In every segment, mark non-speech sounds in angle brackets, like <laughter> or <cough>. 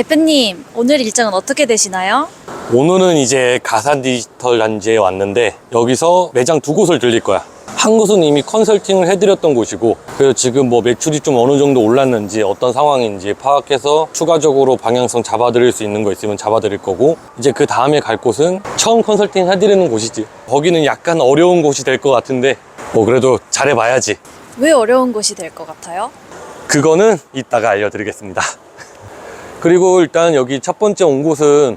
대표님, 오늘 일정은 어떻게 되시나요? 오늘은 이제 가산 디지털 단지에 왔는데 여기서 매장 두 곳을 들릴 거야. 한 곳은 이미 컨설팅을 해드렸던 곳이고 그래서 지금 뭐 매출이 좀 어느 정도 올랐는지 어떤 상황인지 파악해서 추가적으로 방향성 잡아드릴 수 있는 거 있으면 잡아드릴 거고 이제 그 다음에 갈 곳은 처음 컨설팅 해드리는 곳이지 거기는 약간 어려운 곳이 될 것 같은데 뭐 그래도 잘해봐야지 왜 어려운 곳이 될 것 같아요? 그거는 이따가 알려드리겠습니다. 그리고 일단 여기 첫 번째 온 곳은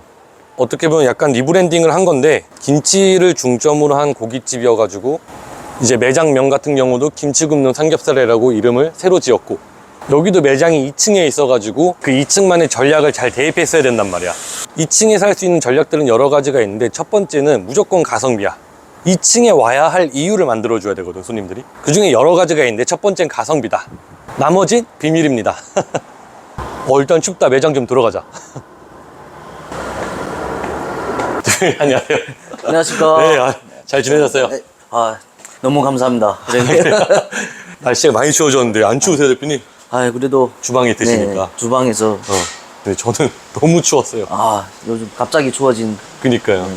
어떻게 보면 약간 리브랜딩을 한 건데 김치를 중점으로 한 고깃집이어가지고 이제 매장명 같은 경우도 김치 굽는 삼겹살이라고 이름을 새로 지었고 여기도 매장이 2층에 있어가지고 그 2층만의 전략을 잘 대입했어야 된단 말이야. 2층에 살 수 있는 전략들은 여러 가지가 있는데 첫 번째는 무조건 가성비야. 2층에 와야 할 이유를 만들어줘야 되거든 손님들이. 그 중에 여러 가지가 있는데 첫 번째는 가성비다. 나머지 비밀입니다 <laughs> 어 일단 춥다 매장 좀 들어가자 <laughs> 네, 안녕하세요 안녕하십니까. 네, 아, 잘 지내셨어요? 네. 아, 너무 감사합니다. 네. <laughs> 날씨가 많이 추워졌는데 안 추우세요 대표님? 아, 그래도 주방에 네, 드시니까 주방에서 어. 근데 저는 <laughs> 너무 추웠어요 아, 요즘 갑자기 추워진 그니까요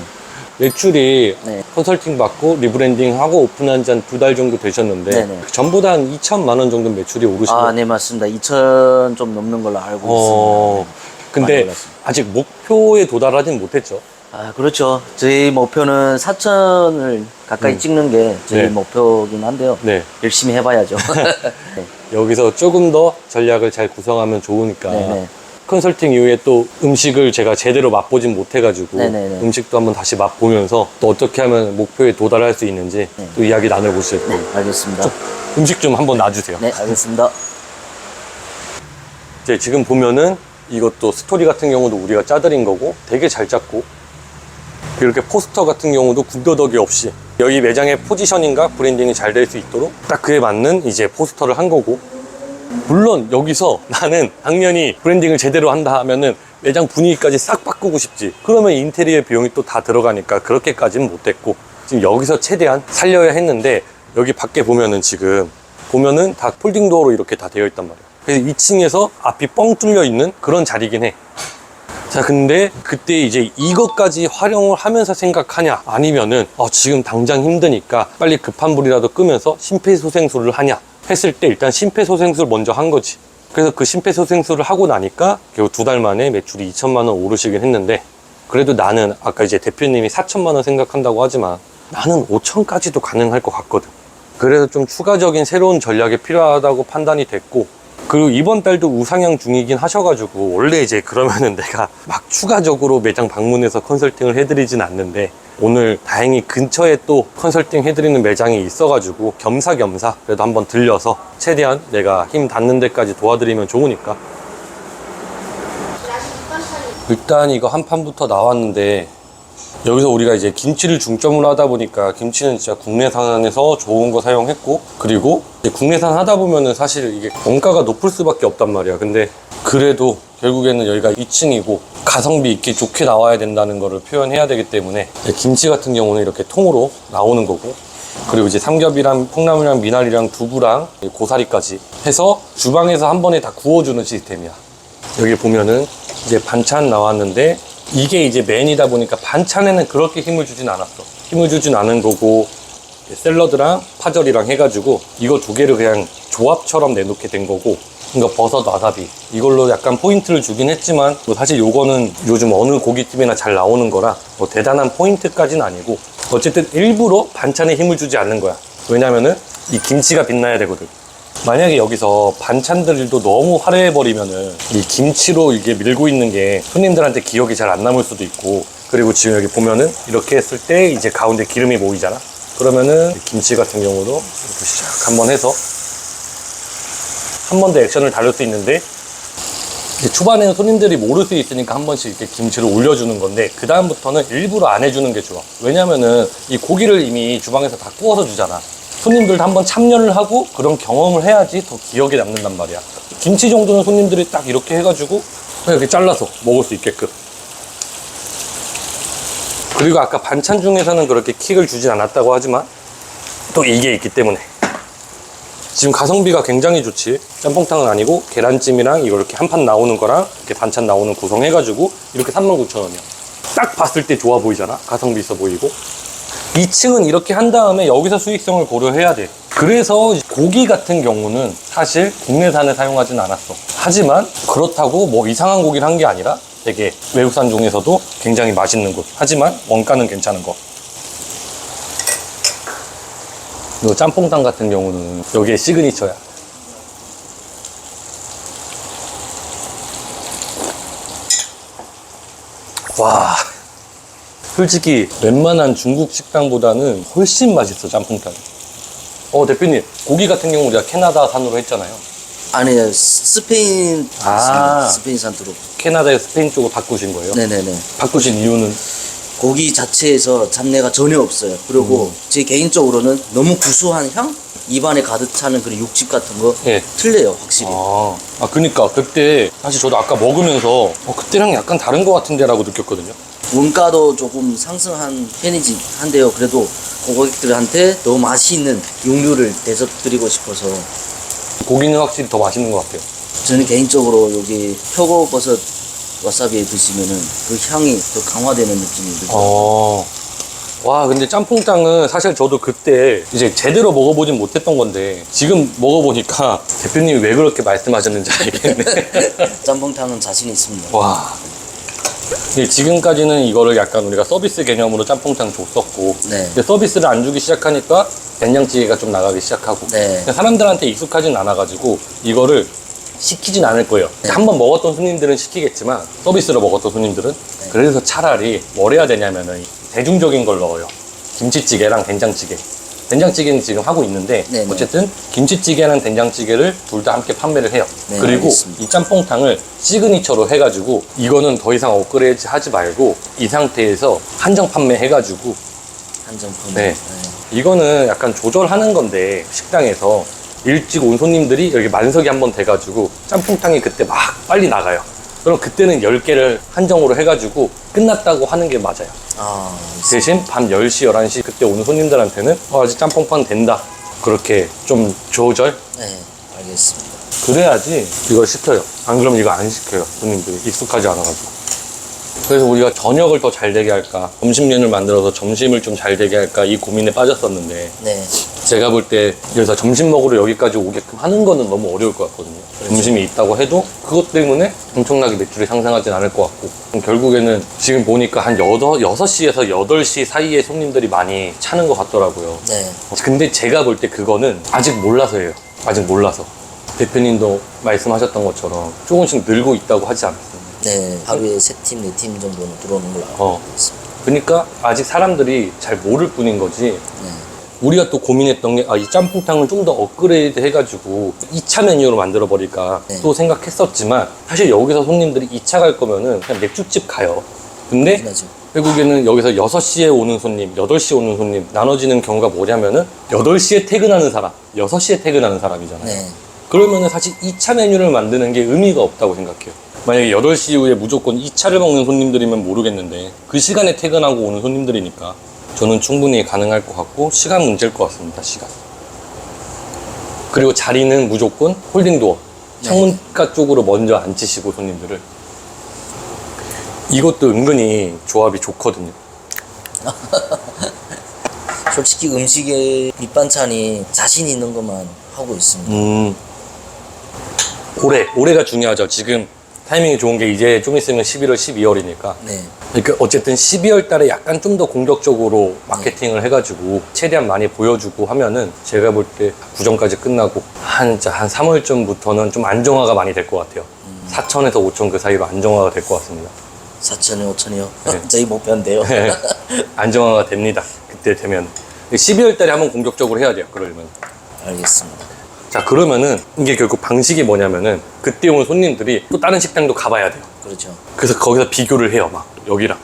매출이 네. 컨설팅 받고 리브랜딩 하고 오픈한 지 한 두 달 정도 되셨는데 네네. 전부 다한 2천만 원 정도 매출이 오르신 아, 거예요? 네, 맞습니다. 2천 좀 넘는 걸로 알고 어, 있습니다. 근데 올랐습니다. 아직 목표에 도달하진 못했죠 아, 그렇죠. 저희 목표는 4천을 가까이 찍는 게 저희 네. 목표긴 한데요. 네 열심히 해봐야죠. <laughs> 네. 여기서 조금 더 전략을 잘 구성하면 좋으니까 네네. 컨설팅 이후에 또 음식을 제가 제대로 맛보진 못해가지고 네네네. 음식도 한번 다시 맛보면서 또 어떻게 하면 목표에 도달할 수 있는지 네. 또 이야기 나눠보실 거예요 알겠습니다. 음식 좀 한번 놔주세요 네, 알겠습니다. 이제 지금 보면은 이것도 스토리 같은 경우도 우리가 짜드린 거고 되게 잘 짰고 이렇게 포스터 같은 경우도 군더더기 없이 여기 매장의 포지셔닝과 브랜딩이 잘 될 수 있도록 딱 그에 맞는 이제 포스터를 한 거고 물론 여기서 나는 당연히 브랜딩을 제대로 한다 하면은 매장 분위기까지 싹 바꾸고 싶지 그러면 인테리어 비용이 또 다 들어가니까 그렇게까지는 못했고 지금 여기서 최대한 살려야 했는데 여기 밖에 보면은 지금 보면은 다 폴딩 도어로 이렇게 다 되어 있단 말이야 그래서 2층에서 앞이 뻥 뚫려 있는 그런 자리긴 해 자, 근데 그때 이제 이것까지 활용을 하면서 생각하냐? 아니면은, 어, 지금 당장 힘드니까 빨리 급한 불이라도 끄면서 심폐소생술을 하냐? 했을 때 일단 심폐소생술 먼저 한 거지. 그래서 그 심폐소생술을 하고 나니까 결국 두달 만에 매출이 2천만 원 오르시긴 했는데, 그래도 나는 아까 이제 대표님이 4천만 원 생각한다고 하지만 나는 5천까지도 가능할 것 같거든. 그래서 좀 추가적인 새로운 전략이 필요하다고 판단이 됐고, 그리고 이번 달도 우상향 중이긴 하셔가지고 원래 이제 그러면은 <laughs> 내가 막 추가적으로 매장 방문해서 컨설팅을 해드리진 않는데 오늘 다행히 근처에 또 컨설팅 해드리는 매장이 있어가지고 겸사겸사 그래도 한번 들려서 최대한 내가 힘 닿는 데까지 도와드리면 좋으니까. 일단 이거 한 판부터 나왔는데 여기서 우리가 이제 김치를 중점으로 하다 보니까 김치는 진짜 국내산에서 좋은 거 사용했고 그리고 국내산 하다 보면은 사실 이게 원가가 높을 수밖에 없단 말이야. 근데 그래도 결국에는 여기가 2층이고 가성비 있게 좋게 나와야 된다는 거를 표현해야 되기 때문에 이제 김치 같은 경우는 이렇게 통으로 나오는 거고 그리고 이제 삼겹이랑 콩나물이랑 미나리랑 두부랑 고사리까지 해서 주방에서 한 번에 다 구워주는 시스템이야 여기 보면은 이제 반찬 나왔는데 이게 이제 맨이다 보니까 반찬에는 그렇게 힘을 주진 않았어. 힘을 주진 않은 거고 샐러드랑 파절이랑 해가지고 이거 두 개를 그냥 조합처럼 내놓게 된 거고 그러니까 버섯 와사비. 이걸로 약간 포인트를 주긴 했지만 뭐 사실 요거는 요즘 어느 고깃집이나 잘 나오는 거라 뭐 대단한 포인트까지는 아니고 어쨌든 일부러 반찬에 힘을 주지 않는 거야. 왜냐면은 이 김치가 빛나야 되거든. 만약에 여기서 반찬들도 너무 화려해 버리면은 이 김치로 이게 밀고 있는 게 손님들한테 기억이 잘 안 남을 수도 있고 그리고 지금 여기 보면은 이렇게 했을 때 이제 가운데 기름이 모이잖아. 그러면은 김치 같은 경우도 이렇게 샥 한번 해서 한 번 더 액션을 다룰 수 있는데 초반에는 손님들이 모를 수 있으니까 한 번씩 이렇게 김치를 올려주는 건데 그 다음부터는 일부러 안 해주는 게 좋아. 왜냐면은 이 고기를 이미 주방에서 다 구워서 주잖아. 손님들도 한번 참여를 하고 그런 경험을 해야지 더 기억에 남는단 말이야. 김치 정도는 손님들이 딱 이렇게 해가지고 이렇게 잘라서 먹을 수 있게끔. 그리고 아까 반찬 중에서는 그렇게 킥을 주진 않았다고 하지만 또 이게 있기 때문에 지금 가성비가 굉장히 좋지. 짬뽕탕은 아니고 계란찜이랑 이거 이렇게 한 판 나오는 거랑 이렇게 반찬 나오는 구성해가지고 이렇게 39,000원이야. 딱 봤을 때 좋아 보이잖아. 가성비 있어 보이고. 2층은 이렇게 한 다음에 여기서 수익성을 고려해야 돼. 그래서 고기 같은 경우는 사실 국내산을 사용하진 않았어. 하지만 그렇다고 뭐 이상한 고기를 한 게 아니라 되게 외국산 중에서도 굉장히 맛있는 곳. 하지만 원가는 괜찮은 거. 이 짬뽕탕 같은 경우는 여기에 시그니처야. 와. 솔직히 웬만한 중국 식당보다는 훨씬 맛있어 짬뽕탕. 어 대표님 고기 같은 경우 우리가 캐나다산으로 했잖아요. 아니요 스페인 아. 있습니다. 스페인 산트로. 캐나다에서 스페인 쪽으로 바꾸신 거예요? 네네네. 바꾸신 이유는 고기 자체에서 잡내가 전혀 없어요. 그리고 제 개인적으로는 너무 구수한 향? 입안에 가득 차는 그런 육즙 같은 거 예. 틀려요, 확실히. 아, 아 그니까 그때 사실 저도 아까 먹으면서 어, 그때랑 약간 다른 것 같은데라고 느꼈거든요. 원가도 조금 상승한 편이지 한데요. 그래도 고객들한테 너무 맛이 있는 육류를 대접드리고 싶어서 고기는 확실히 더 맛있는 것 같아요. 저는 개인적으로 여기 표고버섯 와사비에 드시면은 그 향이 더 강화되는 느낌이 들어요. 어. 와, 근데 짬뽕탕은 사실 저도 그때 이제 제대로 먹어보진 못했던 건데 지금 먹어보니까 대표님이 왜 그렇게 말씀하셨는지 알겠네. <laughs> 짬뽕탕은 자신 있습니다. 와. 근데 지금까지는 이거를 약간 우리가 서비스 개념으로 짬뽕탕 줬었고 네. 근데 서비스를 안 주기 시작하니까 된장찌개가 좀 나가기 시작하고 네. 근데 사람들한테 익숙하진 않아가지고 이거를 시키진 않을 거예요. 네. 한번 먹었던 손님들은 시키겠지만 서비스로 먹었던 손님들은 네. 그래서 차라리 뭘 해야 되냐면은 대중적인 걸 넣어요. 김치찌개랑 된장찌개. 된장찌개는 지금 하고 있는데 네, 네. 어쨌든 김치찌개랑 된장찌개를 둘 다 함께 판매를 해요. 네, 그리고 알겠습니다. 이 짬뽕탕을 시그니처로 해가지고 이거는 더 이상 업그레이드 하지 말고 이 상태에서 한정 판매해가지고 한정품. 네. 이거는 약간 조절하는 건데 식당에서 일찍 온 손님들이 여기 만석이 한 번 돼가지고 짬뽕탕이 그때 막 빨리 나가요. 그럼 그때는 10개를 한정으로 해가지고 끝났다고 하는 게 맞아요. 아, 대신 밤 10시, 11시 그때 오는 손님들한테는 어, 아직 짬뽕판 된다. 그렇게 좀 조절? 네, 알겠습니다. 그래야지 이걸 시켜요. 안 그러면 이거 안 시켜요. 손님들이 익숙하지 않아가지고. 그래서 우리가 저녁을 더 잘 되게 할까, 점심 메뉴를 만들어서 점심을 좀 잘 되게 할까 이 고민에 빠졌었는데 네, 제가 볼 때 여기서 점심 먹으러 여기까지 오게끔 하는 거는 너무 어려울 것 같거든요. 점심이 있다고 해도 그것 때문에 엄청나게 매출이 상승하진 않을 것 같고 그럼 결국에는 지금 보니까 한 8, 6시에서 8시 사이에 손님들이 많이 차는 것 같더라고요. 네. 근데 제가 볼 때 그거는 아직 몰라서예요. 아직 몰라서. 대표님도 말씀하셨던 것처럼 조금씩 늘고 있다고 하지 않았어요. 네, 하루에 세 팀, 네 팀 정도는 들어오는 걸로 알고 어. 있습니다. 그러니까 아직 사람들이 잘 모를 뿐인 거지. 네, 우리가 또 고민했던 게, 아, 이 짬뽕탕을 좀 더 업그레이드 해가지고 2차 메뉴로 만들어 버릴까 네. 또 생각했었지만, 사실 여기서 손님들이 2차 갈 거면은 그냥 맥주집 가요. 근데 맞죠. 결국에는 여기서 6시에 오는 손님, 8시에 오는 손님 나눠지는 경우가 뭐냐면은 8시에 퇴근하는 사람, 6시에 퇴근하는 사람이잖아요. 네, 그러면은 사실 2차 메뉴를 만드는 게 의미가 없다고 생각해요. 만약에 8시 이후에 무조건 2차를 먹는 손님들이면 모르겠는데 그 시간에 퇴근하고 오는 손님들이니까 저는 충분히 가능할 것 같고 시간 문제일 것 같습니다. 시간. 그리고 자리는 무조건 홀딩도어 창문가 쪽으로 먼저 앉히시고 손님들을 이것도 은근히 조합이 좋거든요. <laughs> 솔직히 음식에 밑반찬이 자신 있는 것만 하고 있습니다. 음. 올해, 올해가 중요하죠. 지금 타이밍이 좋은 게 이제 좀 있으면 11월, 12월이니까. 네, 그러니까 어쨌든 12월 달에 약간 좀 더 공격적으로 마케팅을 해가지고 최대한 많이 보여주고 하면은 제가 볼 때 구정까지 끝나고 한, 자, 한 3월쯤부터는 좀 안정화가 많이 될 것 같아요. 4천에서 5천 그 사이로 안정화가 될 것 같습니다. 4천이요, 5천이요. 네. <laughs> 저희 목표인데요. 안정화가 됩니다. 그때 되면. 12월 달에 한번 공격적으로 해야 돼요. 그러려면. 알겠습니다. 자 그러면은 이게 결국 방식이 뭐냐면은 그때 온 손님들이 또 다른 식당도 가봐야 돼요 그렇죠. 그래서 거기서 비교를 해요 막 여기랑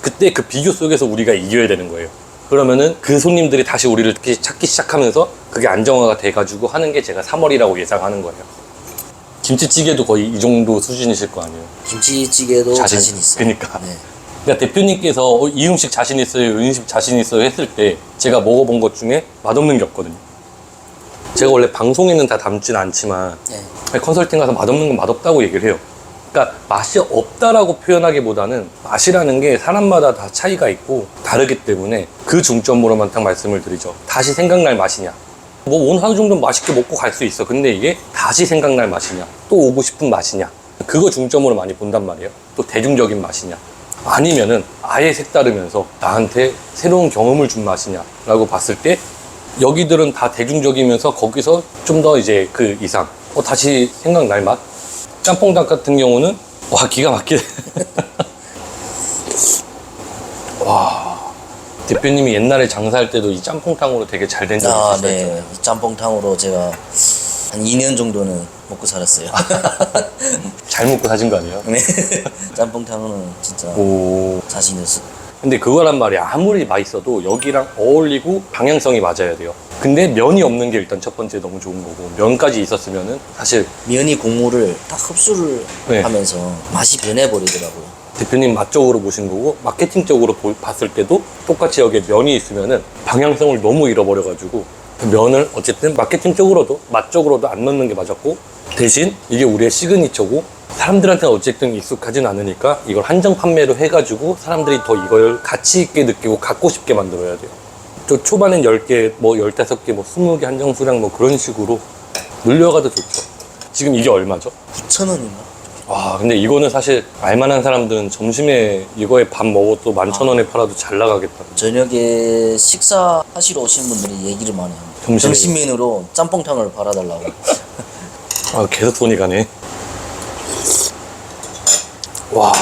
그때 그 비교 속에서 우리가 이겨야 되는 거예요 그러면은 그 손님들이 다시 우리를 찾기 시작하면서 그게 안정화가 돼가지고 하는 게 제가 3월이라고 예상하는 거예요 김치찌개도 거의 이 정도 수준이실 거 아니에요 김치찌개도 자신- 자신, 있어요. 그러니까. 네. 그러니까 대표님께서 어, 이 음식 자신 있어요 이 음식 자신 있어요 했을 때 제가 먹어본 것 중에 맛없는 게 없거든요 제가 원래 방송에는 다 담진 않지만 네. 컨설팅 가서 맛없는 건 맛없다고 얘기를 해요. 그러니까 맛이 없다라고 표현하기보다는 맛이라는 게 사람마다 다 차이가 있고 다르기 때문에 그 중점으로만 딱 말씀을 드리죠. 다시 생각날 맛이냐. 뭐 오늘 하루 정도 맛있게 먹고 갈 수 있어. 근데 이게 다시 생각날 맛이냐. 또 오고 싶은 맛이냐. 그거 중점으로 많이 본단 말이에요. 또 대중적인 맛이냐. 아니면은 아예 색다르면서 나한테 새로운 경험을 준 맛이냐라고 봤을 때 여기들은 다 대중적이면서 거기서 좀 더 이제 그 이상 어, 다시 생각날 맛 짬뽕닭 같은 경우는 와 기가 막히네 <laughs> 와 대표님이 옛날에 장사할 때도 이 짬뽕탕으로 되게 잘 된 적이 아, 있었죠 네. 짬뽕탕으로 제가 한 2년 정도는 먹고 살았어요. <laughs> 잘 먹고 사신 거 아니에요? 네. <laughs> 짬뽕탕은 진짜 오 자신 있어. 근데 그거란 말이야 아무리 맛있어도 여기랑 어울리고 방향성이 맞아야 돼요 근데 면이 없는 게 일단 첫 번째 너무 좋은 거고 면까지 있었으면은 사실 면이 국물을 딱 흡수를 네. 하면서 맛이 변해버리더라고요. 대표님 맛 쪽으로 보신 거고 마케팅 쪽으로 보- 봤을 때도 똑같이 여기에 면이 있으면은 방향성을 너무 잃어버려가지고 그 면을 어쨌든 마케팅 쪽으로도 맛 쪽으로도 안 넣는 게 맞았고 대신 이게 우리의 시그니처고 사람들한테는 어쨌든 익숙하진 않으니까 이걸 한정 판매로 해가지고 사람들이 더 이걸 가치 있게 느끼고 갖고 싶게 만들어야 돼요. 또 초반엔 10개, 뭐 15개, 뭐 20개 한정 수량 뭐 그런 식으로 늘려가도 좋죠. 지금 이게 얼마죠? 9,000원인가? 와 근데 이거는 사실 알만한 사람들은 점심에 이거에 밥 먹어도 만천 원에 팔아도 잘 나가겠다 저녁에 식사 하시러 오신 분들이 얘기를 많이 합니다. 점심에- 점심 메뉴로 짬뽕탕을 팔아달라고. 아 계속 손이 가네 와.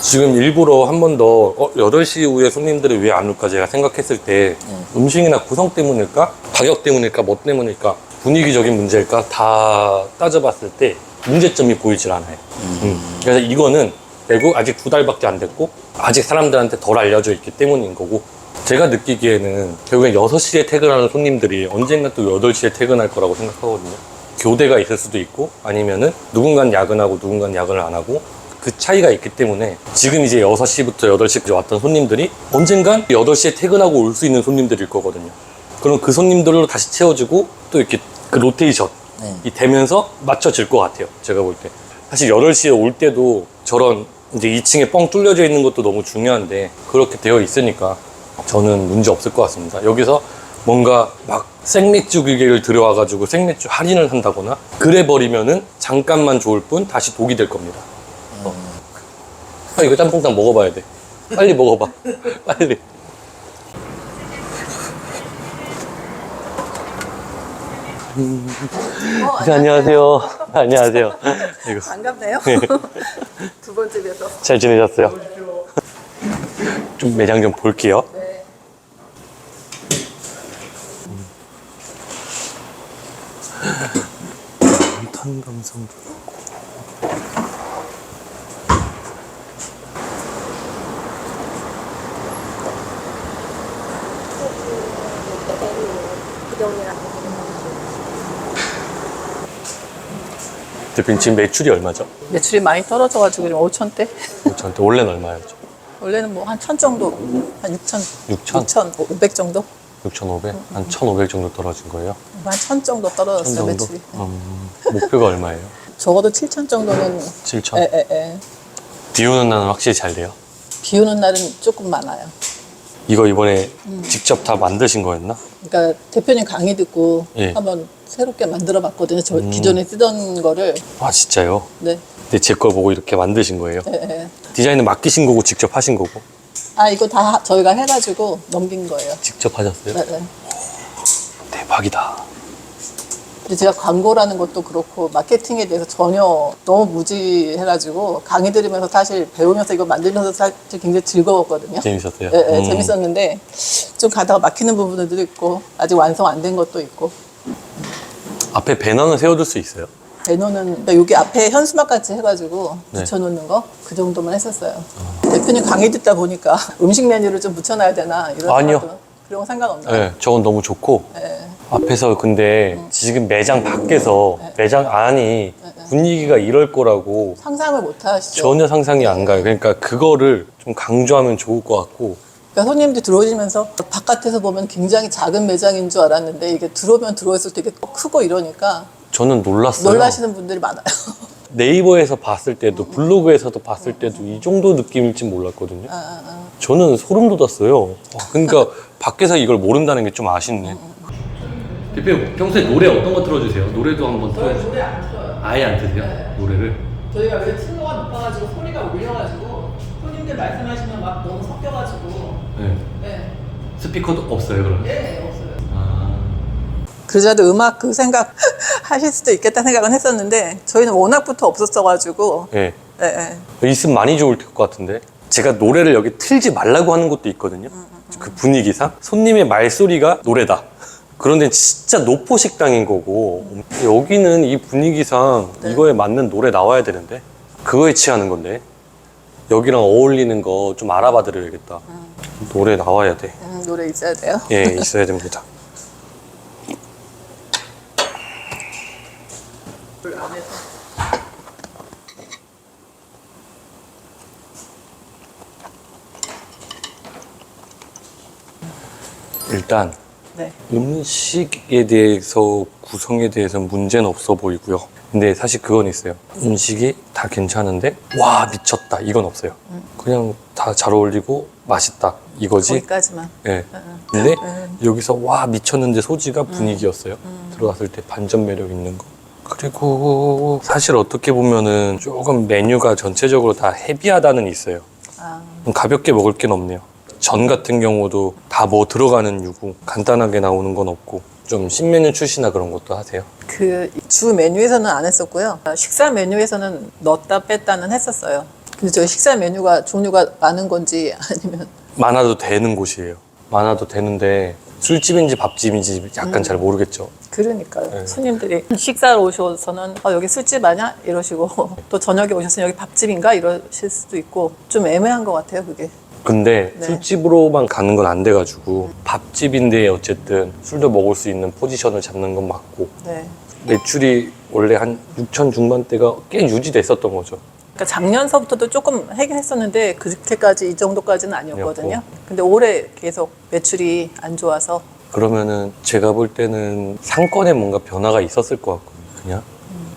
지금 일부러 한 번 더 어, 8시 이후에 손님들이 왜 안 올까 제가 생각했을 때 음식이나 구성 때문일까? 가격 때문일까? 뭐 때문일까? 분위기적인 문제일까? 다 따져봤을 때 문제점이 보이질 않아요. 음. 그래서 이거는 외국 아직 두 달밖에 안 됐고 아직 사람들한테 덜 알려져 있기 때문인 거고 제가 느끼기에는 결국엔 6시에 퇴근하는 손님들이 언젠가 또 8시에 퇴근할 거라고 생각하거든요 교대가 있을 수도 있고 아니면은 누군가는 야근하고 누군가는 야근을 안 하고 그 차이가 있기 때문에 지금 이제 6시부터 8시까지 왔던 손님들이 언젠간 8시에 퇴근하고 올 수 있는 손님들일 거거든요 그럼 그 손님들로 다시 채워지고 또 이렇게 그 로테이션 네. 이 되면서 맞춰질 것 같아요. 제가 볼 때. 사실 8시에 올 때도 저런 이제 2층에 뻥 뚫려져 있는 것도 너무 중요한데 그렇게 되어 있으니까 저는 문제 없을 것 같습니다. 여기서 뭔가 막 생맥주 기계를 들여와가지고 생맥주 할인을 한다거나 그래 버리면은 잠깐만 좋을 뿐 다시 독이 될 겁니다. 어. 아, 이거 짬뽕탕 먹어봐야 돼. 빨리 먹어봐. <laughs> 빨리. 네, 안녕하세요. 안녕하세요. 이거 반갑네요. <laughs> 두 번째 뵈서. 잘 지내셨어요? 좀 매장 좀 볼게요. 네. 탄 감성도 있고. 대표님 지금 매출이 얼마죠? 매출이 많이 떨어져가지고 지금 5천대? 저한테 원래는 얼마였죠? <laughs> 원래는 뭐 한 천 정도, 한 6천, 6천? 6천, 500 정도? 6,500? 한 1,500 정도 떨어진 거예요? 한천 정도 떨어졌어요, 천 정도? 매출이. 음, 목표가 얼마예요? <laughs> 적어도 7천 정도는, 7천? 에, 에, 에. 비 오는 날은 확실히 잘 돼요? 비 오는 날은 조금 많아요. 이거 이번에 직접 다 만드신 거였나? 그러니까 대표님 강의 듣고 예. 한번 새롭게 만들어 봤거든요. 저 음. 기존에 쓰던 거를. 아 진짜요? 네. 근데 제 걸 보고 이렇게 만드신 거예요? 에, 에. 디자인은 맡기신 거고 직접 하신 거고 아, 이거 다 저희가 해가지고 넘긴 거예요. 직접 하셨어요? 네, 네. 대박이다. 근데 제가 광고라는 것도 그렇고 마케팅에 대해서 전혀 너무 무지해가지고 강의 들으면서 사실 배우면서 이거 만들면서 사실 굉장히 즐거웠거든요. 재밌었어요? 예, 예, 음. 재밌었는데 좀 가다가 막히는 부분들도 있고 아직 완성 안 된 것도 있고 앞에 배너는 세워둘 수 있어요? 배너는 그러니까 여기 앞에 현수막같이 해가지고 네. 붙여놓는 거 그 정도만 했었어요. 대표님 강의 듣다 보니까 <laughs> 음식 메뉴를 좀 붙여놔야 되나 이런 아니요. 생각도 그런 거 상관없나요? 네, 저건 너무 좋고 예. 앞에서 근데 지금 매장 밖에서 매장 안이 분위기가 이럴 거라고 상상을 못 하시죠. 전혀 상상이 안 가요. 그러니까 그거를 좀 강조하면 좋을 것 같고 그러니까 손님들이 들어오시면서 바깥에서 보면 굉장히 작은 매장인 줄 알았는데 이게 들어오면 들어올수록 되게 크고 이러니까 저는 놀랐어요. 놀라시는 분들이 많아요. <laughs> 네이버에서 봤을 때도 블로그에서도 봤을 때도 이 정도 느낌일지 몰랐거든요. 저는 소름 돋았어요. 와, 그러니까 밖에서 이걸 모른다는 게 좀 아쉽네. 대표님 평소에 노래 어떤 거 틀어주세요? 노래도 한번 틀어주세요. 노래 안 틀어요. 아예 안 트세요? 노래를? 저희가 여기 층고가 높아가지고 소리가 울려가지고 손님들 말씀하시면 막 너무 섞여가지고 네. 네, 스피커도 없어요 그러면? 네. 아... 그자도 음악 그 생각 <laughs> 하실 수도 있겠다 생각은 했었는데 저희는 워낙부터 없었어가지고. 네. 네, 네. 있으면 많이 좋을 것 같은데. 제가 노래를 여기 틀지 말라고 하는 것도 있거든요. 그 분위기상. 손님의 말소리가 노래다. 그런데 진짜 노포 식당인 거고. 여기는 이 분위기상 이거에 맞는 노래 나와야 되는데 그거에 취하는 건데. 여기랑 어울리는 거 좀 알아봐 드려야겠다. 노래 나와야 돼. 음, 노래 있어야 돼요. 예, 있어야 됩니다 <laughs> 일단 네. 음식에 대해서 구성에 대해서는 문제는 없어 보이고요. 근데 사실 그건 있어요. 음식이 다 괜찮은데 와 미쳤다 이건 없어요. 그냥 다 잘 어울리고 맛있다 이거지. 거기까지만. 예. 근데 여기서 와 미쳤는데 소지가 분위기였어요. 들어갔을 때 반전 매력 있는 거. 그리고 사실 어떻게 보면은 조금 메뉴가 전체적으로 다 헤비하다는 있어요. 아, 좀 가볍게 먹을 게 없네요. 전 같은 경우도 다 뭐 들어가는 유고 간단하게 나오는 건 없고 좀 신메뉴 출시나 그런 것도 하세요. 그 주 메뉴에서는 안 했었고요. 식사 메뉴에서는 넣었다 뺐다는 했었어요. 근데 저희 식사 메뉴가 종류가 많은 건지 아니면 <laughs> 많아도 되는 곳이에요. 많아도 되는데 술집인지 밥집인지 약간 잘 모르겠죠. 그러니까요. 네. 손님들이 식사를 오셔서는 어, 여기 술집 아냐? 이러시고 <laughs> 또 저녁에 오셨으면 여기 밥집인가? 이러실 수도 있고 좀 애매한 것 같아요, 그게. 근데 네. 술집으로만 가는 건 안 돼가지고 밥집인데 어쨌든 술도 먹을 수 있는 포지션을 잡는 건 맞고 네. 매출이 원래 한 6천 중반대가 꽤 유지됐었던 거죠. 그러니까 작년서부터도 조금 하긴 했었는데 그렇게까지 이 정도까지는 아니었거든요. 근데 올해 계속 매출이 안 좋아서 그러면은 제가 볼 때는 상권에 뭔가 변화가 있었을 것 같거든요. 그냥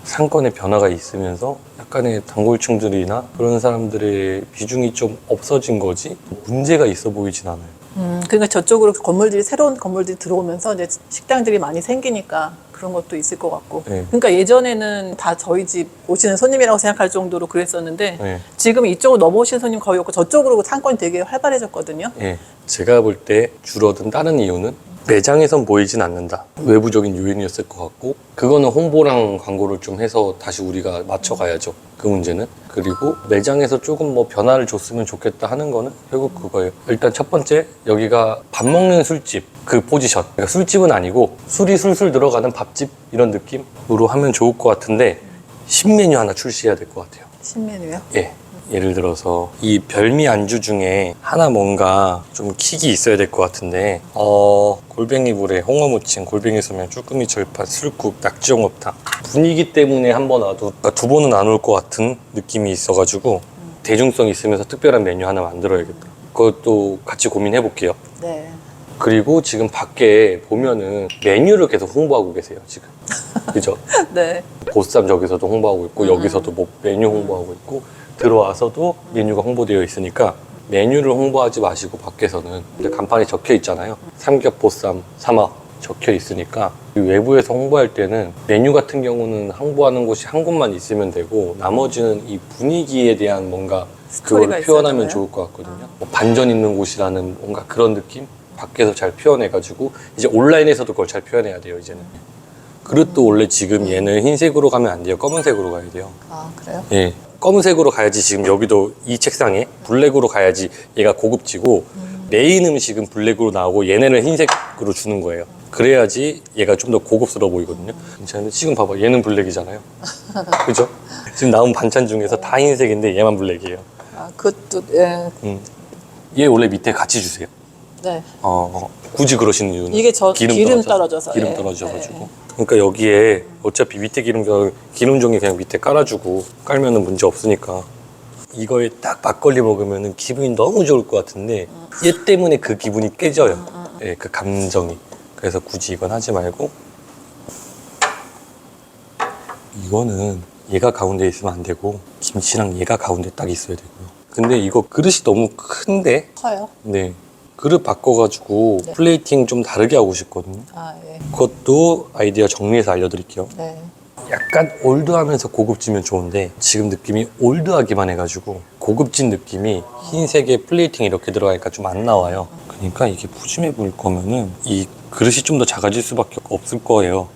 상권에 변화가 있으면서 약간의 단골층들이나 그런 사람들의 비중이 좀 없어진 거지 문제가 있어 보이진 않아요. 음, 그러니까 저쪽으로 건물들이 새로운 건물들이 들어오면서 이제 식당들이 많이 생기니까 그런 것도 있을 것 같고. 네. 그러니까 예전에는 다 저희 집 오시는 손님이라고 생각할 정도로 그랬었는데 네. 지금 이쪽으로 넘어오시는 손님 거의 없고 저쪽으로 상권이 되게 활발해졌거든요. 예, 제가 볼 때 줄어든 다른 이유는 매장에선 보이진 않는다. 외부적인 요인이었을 것 같고 그거는 홍보랑 광고를 좀 해서 다시 우리가 맞춰가야죠. 그 문제는. 그리고 매장에서 조금 뭐 변화를 줬으면 좋겠다 하는 거는 결국 그거예요. 일단 첫 번째 여기가 밥 먹는 술집 그 포지션. 그러니까 술집은 아니고 술이 술술 들어가는 밥집 이런 느낌으로 하면 좋을 것 같은데 신메뉴 하나 출시해야 될 것 같아요. 신메뉴요? 예. 예를 들어서 이 별미 안주 중에 하나 뭔가 좀 킥이 있어야 될 것 같은데 어 골뱅이 물에 홍어 무침, 골뱅이 소면, 쭈꾸미 절판, 술국, 낙지홍어탕 분위기 때문에 한 번 와도 두 번은 안 올 것 같은 느낌이 있어가지고 대중성 있으면서 특별한 메뉴 하나 만들어야겠다. 그것도 같이 고민해 볼게요. 네. 그리고 지금 밖에 보면은 메뉴를 계속 홍보하고 계세요 지금. <laughs> 그죠? 네. 보쌈 저기서도 홍보하고 있고 여기서도 뭐 메뉴 홍보하고 있고 들어와서도 메뉴가 홍보되어 있으니까 메뉴를 홍보하지 마시고 밖에서는 간판에 적혀 있잖아요 삼겹 보쌈 삼합 적혀 있으니까 이 외부에서 홍보할 때는 메뉴 같은 경우는 홍보하는 곳이 한 곳만 있으면 되고 나머지는 이 분위기에 대한 뭔가 그걸 표현하면? 좋을 것 같거든요 뭐 반전 있는 곳이라는 뭔가 그런 느낌 밖에서 잘 표현해가지고 이제 온라인에서도 그걸 잘 표현해야 돼요 이제는 그릇도 원래 지금 얘는 흰색으로 가면 안 돼요 검은색으로 가야 돼요 아, 그래요? 예. 검은색으로 가야지 지금 여기도 이 책상에 블랙으로 가야지 얘가 고급지고 메인 음식은 블랙으로 나오고 얘네는 흰색으로 주는 거예요. 그래야지 얘가 좀 더 고급스러워 보이거든요. 괜찮은데 지금 봐봐 얘는 블랙이잖아요. <laughs> 그죠? 지금 나온 반찬 중에서 다 흰색인데 얘만 블랙이에요. 아, 그것도, 예. 음. 얘 원래 밑에 같이 주세요. 네. 어, 굳이 그러시는 이유는 이게 저 기름 떨어져서, 기름 예. 떨어져가지고 그러니까 여기에 어차피 밑에 기름 기름종이 그냥 밑에 깔아주고 깔면은 문제 없으니까 이거에 딱 막걸리 먹으면 기분이 너무 좋을 것 같은데 얘 때문에 그 기분이 깨져요. 예, 그 감정이. 그래서 굳이 이건 하지 말고 이거는 얘가 가운데 있으면 안 되고 김치랑 얘가 가운데 딱 있어야 되고요. 근데 이거 그릇이 너무 큰데 커요. 네. 그릇 바꿔가지고 네. 플레이팅 좀 다르게 하고 싶거든요. 아, 예. 그것도 아이디어 정리해서 알려드릴게요. 네. 약간 올드하면서 고급지면 좋은데 지금 느낌이 올드하기만 해가지고 고급진 느낌이 흰색에 플레이팅 이렇게 들어가니까 좀 안 나와요. 그러니까 이게 푸짐해 보일 거면은 이 그릇이 좀 더 작아질 수밖에 없을 거예요.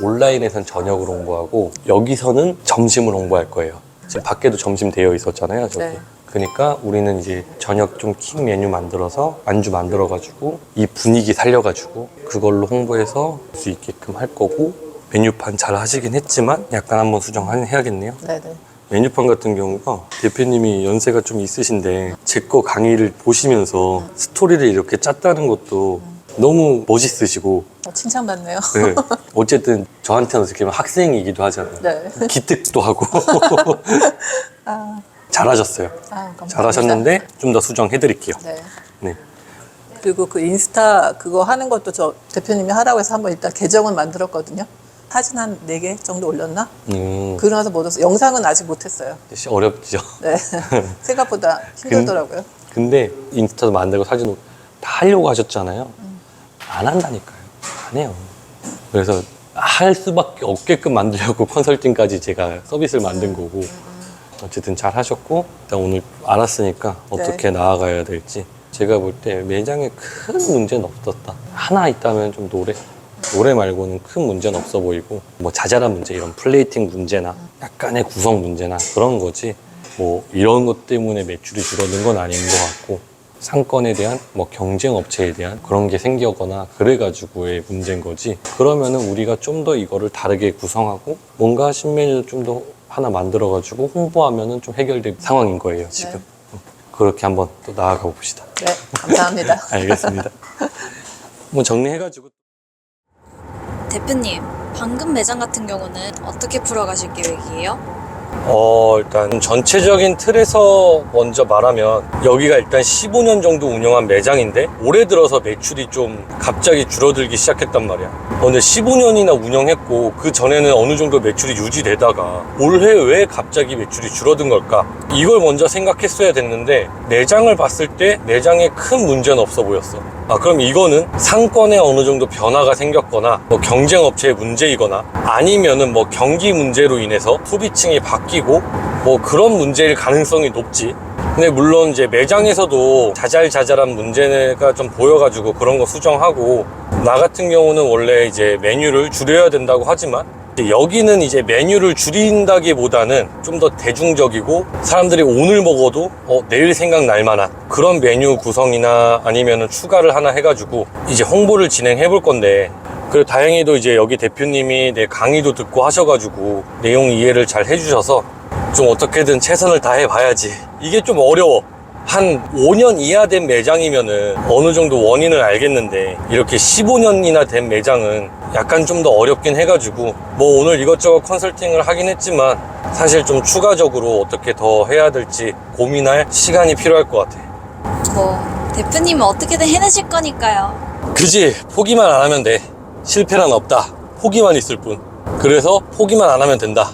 온라인에선 저녁을 홍보하고 여기서는 점심을 홍보할 거예요. 지금 밖에도 점심 되어 있었잖아요, 저기. 네. 그러니까 우리는 이제 저녁 좀 킹 메뉴 만들어서 안주 만들어가지고 이 분위기 살려가지고 그걸로 홍보해서 할 수 있게끔 할 거고 메뉴판 잘 하시긴 했지만 약간 한번 수정해야겠네요. 네, 네. 메뉴판 같은 경우가 대표님이 연세가 좀 있으신데 제 거 강의를 보시면서 스토리를 이렇게 짰다는 것도 너무 멋있으시고 어, 칭찬받네요. 네. 어쨌든 저한테는 어떻게 보면 학생이기도 하잖아요. 네. 기특도 하고 <laughs> 아, 잘하셨어요. 아. 잘하셨는데 좀 더 수정해 드릴게요. 네. 네. 그리고 그 인스타 그거 하는 것도 저 대표님이 하라고 해서 한번 일단 계정은 만들었거든요. 사진 한 네 개 정도 올렸나? 음, 그러고 나서 못 왔어요. 영상은 아직 못했어요. 역시 어렵죠. 네. <laughs> 생각보다 힘들더라고요. 근데 인스타도 만들고 사진 다 하려고 하셨잖아요. 안 한다니까요. 안 해요. 그래서 할 수밖에 없게끔 만들려고 <laughs> 컨설팅까지 제가 서비스를 만든 거고 어쨌든 잘 하셨고 일단 오늘 알았으니까 어떻게 나아가야 될지. 제가 볼 때 매장에 큰 문제는 없었다. 하나 있다면 좀 노래 노래 말고는 큰 문제는 없어 보이고 뭐 자잘한 문제 이런 플레이팅 문제나 약간의 구성 문제나 그런 거지. 뭐 이런 것 때문에 매출이 줄어든 건 아닌 것 같고 상권에 대한 뭐 경쟁 업체에 대한 그런 게 생겨거나 그래가지고의 문제인 거지. 그러면은 우리가 좀 더 이거를 다르게 구성하고 뭔가 신메뉴 좀더 하나 만들어가지고 홍보하면은 좀 해결될 상황인 거예요 지금 그렇게 한번 또 나아가 봅시다 네. 감사합니다. <laughs> 알겠습니다 뭐 정리해가지고 대표님, 방금 매장 같은 경우는 어떻게 풀어가실 계획이에요? 어, 일단 전체적인 틀에서 먼저 말하면 여기가 일단 15년 정도 운영한 매장인데 올해 들어서 매출이 좀 갑자기 줄어들기 시작했단 말이야. 어, 근데 15년이나 운영했고 그 전에는 어느 정도 매출이 유지되다가 올해 왜 갑자기 매출이 줄어든 걸까? 이걸 먼저 생각했어야 됐는데 내장을 봤을 때 내장에 큰 문제는 없어 보였어. 아, 그럼 이거는 상권에 어느 정도 변화가 생겼거나 뭐 경쟁 업체의 문제이거나 아니면은 뭐 경기 문제로 인해서 소비층이 바뀌고 뭐 그런 문제일 가능성이 높지. 근데 물론 이제 매장에서도 자잘자잘한 문제가 좀 보여가지고 그런 거 수정하고 나 같은 경우는 원래 이제 메뉴를 줄여야 된다고 하지만 여기는 이제 메뉴를 줄인다기보다는 좀 더 대중적이고 사람들이 오늘 먹어도 어, 내일 생각날 만한 그런 메뉴 구성이나 아니면 추가를 하나 해가지고 이제 홍보를 진행해 볼 건데 그리고 다행히도 이제 여기 대표님이 내 강의도 듣고 하셔가지고 내용 이해를 잘 해주셔서 좀 어떻게든 최선을 다해 봐야지. 이게 좀 어려워 한 5년 이하 된 매장이면은 어느 정도 원인을 알겠는데 이렇게 15년이나 된 매장은 약간 좀 더 어렵긴 해가지고 뭐 오늘 이것저것 컨설팅을 하긴 했지만 사실 좀 추가적으로 어떻게 더 해야 될지 고민할 시간이 필요할 것 같아. 뭐, 대표님은 어떻게든 해내실 거니까요. 그지? 포기만 안 하면 돼. 실패란 없다. 포기만 있을 뿐. 그래서 포기만 안 하면 된다